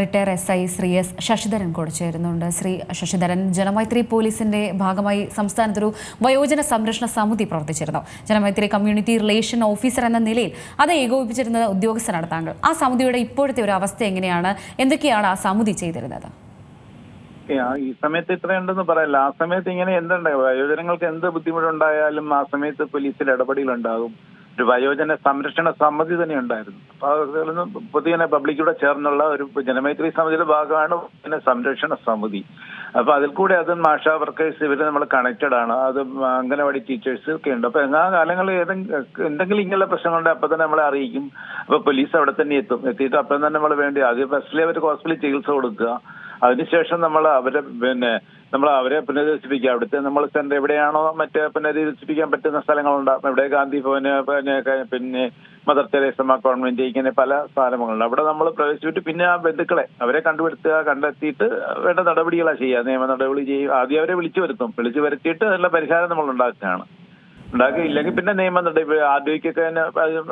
Retired S I Shri S Sasidharan കൂടെ ചേരുന്നുണ്ട്. ശ്രീ ശശിധരൻ ജനമൈത്രി പോലീസിന്റെ ഭാഗമായി സംസ്ഥാനത്തൊരു വയോജന സംരക്ഷണ സമിതി പ്രവർത്തിച്ചിരുന്നു. ജനമൈത്രി കമ്മ്യൂണിറ്റി റിലേഷൻ ഓഫീസർ എന്ന നിലയിൽ അത് ഏകോപിപ്പിച്ചിരുന്ന ഉദ്യോഗസ്ഥനാണ് താങ്കൾ. ആ സമിതിയുടെ ഇപ്പോഴത്തെ ഒരു അവസ്ഥ എങ്ങനെയാണ്? എന്തൊക്കെയാണ് ആ സമിതി ചെയ്തിരുന്നത്? ഈ സമയത്ത് ഇത്രയുണ്ടെന്ന് പറയല്ല. ആ സമയത്ത് ഇങ്ങനെ എന്തുണ്ടായി? വയോജനങ്ങൾക്ക് എന്ത് ബുദ്ധിമുട്ടുണ്ടായാലും ആ സമയത്ത് പോലീസിൽ ഇടപെടലുണ്ടാകും. ഒരു വയോജന സംരക്ഷണ സമിതി തന്നെ ഉണ്ടായിരുന്നു. അപ്പൊ പുതിയ പൊതുജന പബ്ലിക്കൂടെ ചേർന്നുള്ള ഒരു ജനമൈത്രി സമിതിയുടെ ഭാഗമാണ് പിന്നെ സംരക്ഷണ സമിതി. അപ്പൊ അതിൽ കൂടെ അത് മാഷ വർക്കേഴ്സ് ഇവർ നമ്മൾ കണക്റ്റഡ് ആണ്. അത് അംഗനവാടി ടീച്ചേഴ്സ് ഒക്കെ ഉണ്ട്. അപ്പൊ ആ കാലങ്ങളിൽ ഏതെങ്കിലും എന്തെങ്കിലും ഇങ്ങനെയുള്ള പ്രശ്നങ്ങളുണ്ട് അപ്പൊ തന്നെ നമ്മളെ അറിയിക്കും. അപ്പൊ പോലീസ് അവിടെ തന്നെ എത്തും. എത്തിയിട്ട് അപ്പം തന്നെ നമ്മൾ വേണ്ടി ആദ്യം ഫസ്റ്റിലെ അവർക്ക് ഹോസ്പിറ്റലിൽ ചികിത്സ കൊടുക്കുക. അതിനുശേഷം നമ്മൾ അവരെ പിന്നെ നമ്മൾ അവരെ പുനരധിവസിപ്പിക്കുക. അവിടുത്തെ നമ്മൾ സെന്റർ എവിടെയാണോ മറ്റേ പുനരധിവസിപ്പിക്കാൻ പറ്റുന്ന സ്ഥലങ്ങളുണ്ട്. എവിടെ ഗാന്ധി ഭവന് പിന്നെ പിന്നെ മദർ തെരേസമ്മ കോൺവെന്റ് ഇങ്ങനെ പല സ്ഥലങ്ങളുണ്ട് അവിടെ നമ്മൾ പ്രവേശിച്ചിട്ട് പിന്നെ ആ ബന്ധുക്കളെ അവരെ കണ്ടുപിടുത്തുക കണ്ടെത്തിയിട്ട് വേണ്ട നടപടികളാണ് ചെയ്യുക. നിയമ നടപടി ചെയ്യുക ആദ്യം അവരെ വിളിച്ചു വരുത്തും. വിളിച്ചു വരുത്തിയിട്ട് നല്ല പരിഹാരം നമ്മൾ ഉണ്ടാക്കുകയാണ് ഉണ്ടാക്കുക ഇല്ലെങ്കിൽ പിന്നെ നിയമം ആദ്യക്കൊക്കെ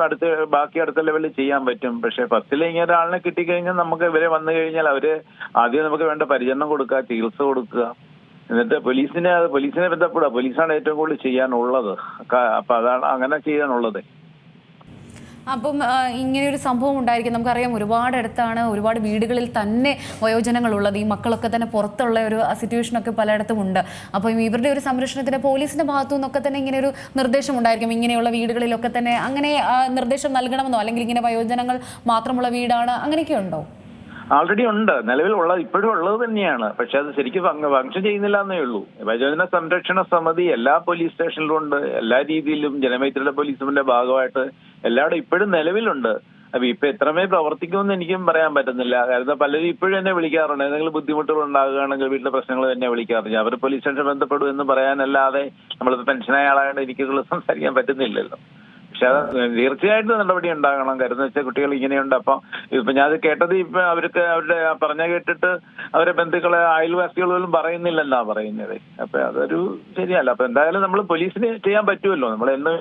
അടുത്ത് ബാക്കി അടുത്ത ലെവലിൽ ചെയ്യാൻ പറ്റും. പക്ഷെ ഫസ്റ്റിൽ ഇങ്ങനെ ഒരാളിനെ കിട്ടിക്കഴിഞ്ഞാൽ നമുക്ക് ഇവരെ വന്നു കഴിഞ്ഞാൽ അവർ ആദ്യം നമുക്ക് വേണ്ട പരിചരണം കൊടുക്കുക ചികിത്സ കൊടുക്കുക. എന്നിട്ട് പോലീസിനെ പോലീസിനെ ബന്ധപ്പെടുക. പോലീസാണ് ഏറ്റവും കൂടുതൽ ചെയ്യാനുള്ളത്. അപ്പൊ അതാണ് അങ്ങനെ ചെയ്യാനുള്ളത്. അപ്പം ഇങ്ങനെ ഒരു സംഭവം ഉണ്ടായിരിക്കും. നമുക്കറിയാം ഒരുപാട് അടുത്താണ് ഒരുപാട് വീടുകളിൽ തന്നെ വയോജനങ്ങളുള്ളത്. ഈ മക്കളൊക്കെ തന്നെ പുറത്തുള്ള ഒരു സിറ്റുവേഷനൊക്കെ പലയിടത്തും ഉണ്ട്. അപ്പം ഇവരുടെ ഒരു സംരക്ഷണത്തിന് പോലീസിന്റെ ഭാഗത്തു നിന്നൊക്കെ തന്നെ ഇങ്ങനെ ഒരു നിർദ്ദേശം ഉണ്ടായിരിക്കും. ഇങ്ങനെയുള്ള വീടുകളിലൊക്കെ തന്നെ അങ്ങനെ നിർദ്ദേശം നൽകണമെന്നോ അല്ലെങ്കിൽ ഇങ്ങനെ വയോജനങ്ങൾ മാത്രമുള്ള വീടാണ് അങ്ങനെയൊക്കെ ഉണ്ടോ? ആൾറെഡി ഉണ്ട്. നിലവിലുള്ള ഇപ്പോഴും ഉള്ളത് തന്നെയാണ്. പക്ഷെ അത് ശരിക്കും ഫംഗ്ഷൻ ചെയ്യുന്നില്ല എന്നേ ഉള്ളൂ. വയോജന സംരക്ഷണ സമിതി എല്ലാ പോലീസ് സ്റ്റേഷനിലും ഉണ്ട്. എല്ലാ രീതിയിലും ജനമൈത്രിയുടെ പോലീസിന്റെ ഭാഗമായിട്ട് എല്ലാവരും ഇപ്പോഴും നിലവിലുണ്ട്. അപ്പൊ ഇപ്പൊ എത്രമേ പ്രവർത്തിക്കുമെന്ന് എനിക്കും പറയാൻ പറ്റുന്നില്ല. കാരണം പലരും ഇപ്പോഴും എന്നെ വിളിക്കാറുണ്ട്. എന്തെങ്കിലും ബുദ്ധിമുട്ടുകൾ ഉണ്ടാകുകയാണെങ്കിൽ വീട്ടിലെ പ്രശ്നങ്ങൾ തന്നെ വിളിക്കാറുണ്ട് അവർ പോലീസ് സ്റ്റേഷൻ ബന്ധപ്പെടും എന്ന് പറയാനല്ലാതെ നമ്മളിപ്പോ പെൻഷനായ ആളായതുകൊണ്ട് എനിക്കുള്ള സംസാരിക്കാൻ പറ്റുന്നില്ലല്ലോ. പക്ഷെ അത് തീർച്ചയായിട്ടും നടപടി ഉണ്ടാകണം. കരുതെന്ന് വെച്ചാൽ കുട്ടികൾ ഇങ്ങനെയുണ്ട്. അപ്പൊ ഇപ്പൊ ഞാൻ അത് കേട്ടത് ഇപ്പൊ അവർക്ക് അവരുടെ പറഞ്ഞ കേട്ടിട്ട് അവരെ ബന്ധുക്കളെ അയൽവാസികൾ പോലും പറയുന്നില്ലെന്നാ പറയുന്നത്. അപ്പൊ അതൊരു ശരിയല്ല. അപ്പൊ എന്തായാലും നമ്മൾ പോലീസിന് ചെയ്യാൻ പറ്റുമല്ലോ നമ്മൾ എന്ന്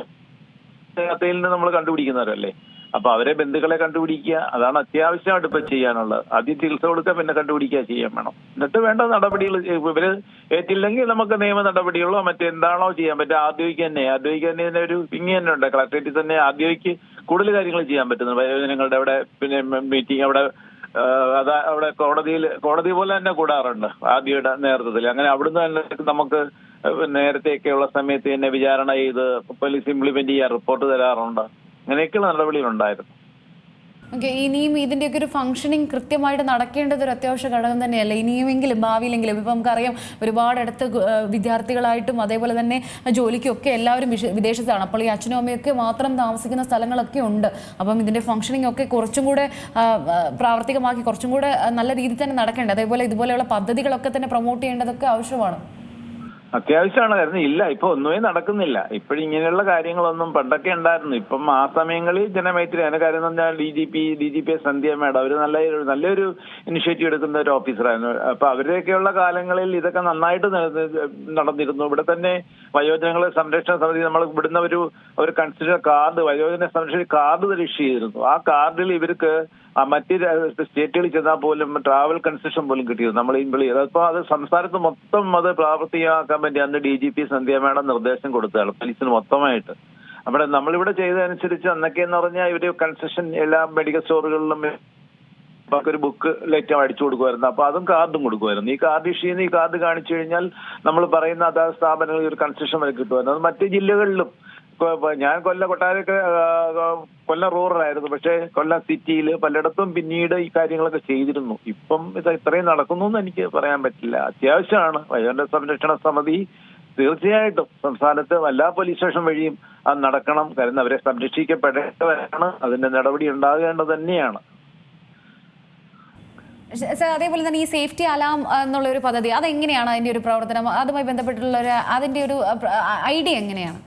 നമ്മൾ കണ്ടുപിടിക്കുന്നവരല്ലേ? അപ്പൊ അവരെ ബന്ധുക്കളെ കണ്ടുപിടിക്കുക. അതാണ് അത്യാവശ്യമായിട്ട് ഇപ്പൊ ചെയ്യാനുള്ളത്. ആദ്യം ചികിത്സ കൊടുക്കുക പിന്നെ കണ്ടുപിടിക്കുക ചെയ്യാൻ വേണം. എന്നിട്ട് വേണ്ട നടപടികൾ ഇവർ ഏറ്റില്ലെങ്കിൽ നമുക്ക് നിയമ നടപടികളോ മറ്റെന്താണോ ചെയ്യാൻ പറ്റുക. ആദ്യക്ക് തന്നെ. ആദ്യക്ക് തന്നെ ഇതിന്റെ ഒരു പിങ്ങി തന്നെ ഉണ്ട്. കളക്ടറേറ്റിൽ തന്നെ ആദ്യക്ക് കൂടുതൽ കാര്യങ്ങൾ ചെയ്യാൻ പറ്റുന്നു വയോജനങ്ങളുടെ അവിടെ പിന്നെ മീറ്റിംഗ് അവിടെ അതാ അവിടെ കോടതിയിൽ കോടതി പോലെ തന്നെ കൂടാറുണ്ട് ആദ്യയുടെ നേതൃത്വത്തിൽ. അങ്ങനെ അവിടുന്ന് തന്നെ നമുക്ക് നേരത്തെയൊക്കെയുള്ള സമയത്ത് തന്നെ വിചാരണ ചെയ്ത് പോലീസ് ഇംപ്ലിമെന്റ് ചെയ്യാൻ റിപ്പോർട്ട് തരാറുണ്ട്. അങ്ങനെയൊക്കെയുള്ള നടപടികളുണ്ടായിരുന്നു. ഓക്കെ ഇനിയും ഇതിന്റെയൊക്കെ ഒരു ഫംഗ്ഷനിങ് കൃത്യമായിട്ട് നടക്കേണ്ടത് ഒരു അത്യാവശ്യ ഘടകം തന്നെയല്ല? ഇനിയുമെങ്കിലും ഭാവിയിലെങ്കിലും ഇപ്പം നമുക്കറിയാം ഒരുപാടടുത്ത് വിദ്യാർത്ഥികളായിട്ടും അതേപോലെ തന്നെ ജോലിക്കും ഒക്കെ എല്ലാവരും വിദേശത്താണ്. അപ്പോൾ ഈ അച്ഛനും അമ്മയൊക്കെ മാത്രം താമസിക്കുന്ന സ്ഥലങ്ങളൊക്കെ ഉണ്ട്. അപ്പം ഇതിന്റെ ഫംഗ്ഷനിങ് ഒക്കെ കുറച്ചും കൂടെ പ്രാവർത്തികമാക്കി കുറച്ചും കൂടെ നല്ല രീതിയിൽ തന്നെ നടക്കേണ്ടത്. അതേപോലെ ഇതുപോലെയുള്ള പദ്ധതികളൊക്കെ തന്നെ പ്രൊമോട്ട് ചെയ്യേണ്ടതൊക്കെ ആവശ്യമാണ്. അത്യാവശ്യമാണ് കാരണം ഇല്ല ഇപ്പൊ ഒന്നുമേ നടക്കുന്നില്ല. ഇപ്പോഴിങ്ങനെയുള്ള കാര്യങ്ങളൊന്നും പണ്ടൊക്കെ ഉണ്ടായിരുന്നു. ഇപ്പം ആ സമയങ്ങളിൽ ജനമൈത്രി അതിന്റെ കാര്യം എന്ന് പറഞ്ഞാൽ D G P D G P Sandhya madam അവർ നല്ല നല്ലൊരു ഇനിഷ്യേറ്റീവ് എടുക്കുന്ന ഒരു ഓഫീസറായിരുന്നു അപ്പൊ അവരുടെയൊക്കെയുള്ള കാലങ്ങളിൽ ഇതൊക്കെ നന്നായിട്ട് നടന്നിരുന്നു. ഇവിടെ തന്നെ വയോജനങ്ങളെ സംരക്ഷണ സമിതി നമ്മൾ ഇവിടുന്ന് ഒരു ഒരു കൺസിഡർ കാർഡ് വയോജന സംരക്ഷണ കാർഡ് ഇഷ്യൂ ചെയ്തിരുന്നു. ആ കാർഡിൽ ഇവർക്ക് മറ്റ് സ്റ്റേറ്റുകളിൽ ചെന്നാൽ പോലും ട്രാവൽ കൺസെഷൻ പോലും കിട്ടിയിരുന്നു. നമ്മൾ ഇമ്പിളി അപ്പൊ അത് സംസ്ഥാനത്ത് മൊത്തം അത് പ്രാവർത്തികമാക്കാൻ വേണ്ടി അന്ന് D G P Sandhya madam നിർദ്ദേശം കൊടുത്തതാണ് പോലീസിന് മൊത്തമായിട്ട്. അവിടെ നമ്മളിവിടെ ചെയ്തതനുസരിച്ച് അന്നൊക്കെ എന്ന് പറഞ്ഞാൽ ഇവർ കൺസെഷൻ എല്ലാ മെഡിക്കൽ സ്റ്റോറുകളിലും ഒരു ബുക്ക് ലെറ്റർ അടിച്ചു കൊടുക്കുമായിരുന്നു. അപ്പൊ അതും കാർഡും കൊടുക്കുമായിരുന്നു. ഈ കാർഡ് ഇഷ്യൂ ചെയ്യുന്ന ഈ കാർഡ് കാണിച്ചു കഴിഞ്ഞാൽ നമ്മൾ പറയുന്ന അതാത് സ്ഥാപനങ്ങളിൽ ഒരു കൺസെഷൻ വരെ കിട്ടുമായിരുന്നു. അത് മറ്റ് ജില്ലകളിലും ഞാൻ കൊല്ല കൊട്ടാരൊക്കെ കൊല്ല റൂറലായിരുന്നു. പക്ഷേ കൊല്ല സിറ്റിയിൽ പലയിടത്തും പിന്നീട് ഈ കാര്യങ്ങളൊക്കെ ചെയ്തിരുന്നു. ഇപ്പം ഇത് ഇത്രയും നടക്കുന്നു എന്ന് എനിക്ക് പറയാൻ പറ്റില്ല. അത്യാവശ്യമാണ്. വയോജന സംരക്ഷണ സമിതി തീർച്ചയായിട്ടും സംസ്ഥാനത്ത് എല്ലാ പോലീസ് സ്റ്റേഷൻ വഴിയും അത് നടക്കണം. കാരണം അവരെ സംരക്ഷിക്കപ്പെടേണ്ടവരാണ്. അതിന്റെ നടപടി ഉണ്ടാകേണ്ടത് തന്നെയാണ്. സാർ അതേപോലെ തന്നെ ഈ സേഫ്റ്റി അലാം എന്നുള്ള ഒരു പദ്ധതി അതെങ്ങനെയാണ് അതിന്റെ ഒരു പ്രവർത്തനം? അതുമായി ബന്ധപ്പെട്ടുള്ള ഒരു അതിന്റെ ഒരു ഐഡിയ എങ്ങനെയാണ്?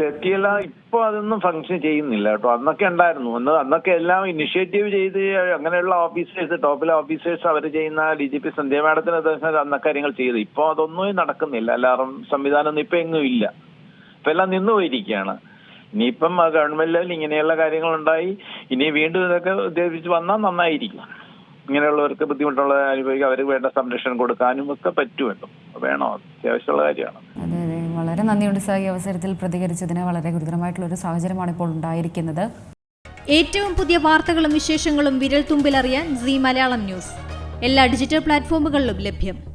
സെറ്റിയെല്ലാം ഇപ്പൊ അതൊന്നും ഫംഗ്ഷൻ ചെയ്യുന്നില്ല കേട്ടോ. അന്നൊക്കെ ഉണ്ടായിരുന്നു. അന്ന് അന്നൊക്കെ എല്ലാം ഇനിഷ്യേറ്റീവ് ചെയ്ത് അങ്ങനെയുള്ള ഓഫീസേഴ്സ് ടോപ്പിലെ ഓഫീസേഴ്സ് അവർ ചെയ്യുന്ന ഡി ജി പി സന്ധ്യ മാഡത്തിന് അന്ന കാര്യങ്ങൾ ചെയ്ത്. ഇപ്പൊ അതൊന്നും നടക്കുന്നില്ല. അലാറം സംവിധാനം ഒന്നും ഇപ്പൊ എങ്ങും ഇല്ല. ഇപ്പൊ എല്ലാം നിന്നു പോയിരിക്കുകയാണ്. ഇനിയിപ്പം ഗവൺമെന്റ് ലെവലിൽ ഇങ്ങനെയുള്ള കാര്യങ്ങൾ ഉണ്ടായി ഇനി വീണ്ടും ഇതൊക്കെ ഉദ്ദേശിച്ച് വന്നാൽ നന്നായിരിക്കും. ഇങ്ങനെയുള്ളവർക്ക് ബുദ്ധിമുട്ടുള്ള അനുഭവിക്കുക അവർക്ക് വേണ്ട സംരക്ഷണം കൊടുക്കാനും ഒക്കെ പറ്റുമല്ലോ. വേണോ? അത് അത്യാവശ്യമുള്ള കാര്യമാണ്. അതെ അതെ. വളരെ നന്ദിയുണ്ട് സാർ ഈ അവസരത്തിൽ പ്രതികരിച്ചതിന്. വളരെ ഗുരുതരമായിട്ടുള്ള ഒരു സാഹചര്യമാണ് ഇപ്പോൾ ഉണ്ടായിരിക്കുന്നത്. ഏറ്റവും പുതിയ വാർത്തകളും വിശേഷങ്ങളും വിരൽ തുമ്പിലറിയാൻ സി മലയാളം ന്യൂസ്. എല്ലാ ഡിജിറ്റൽ പ്ലാറ്റ്ഫോമുകളിലും ലഭ്യം.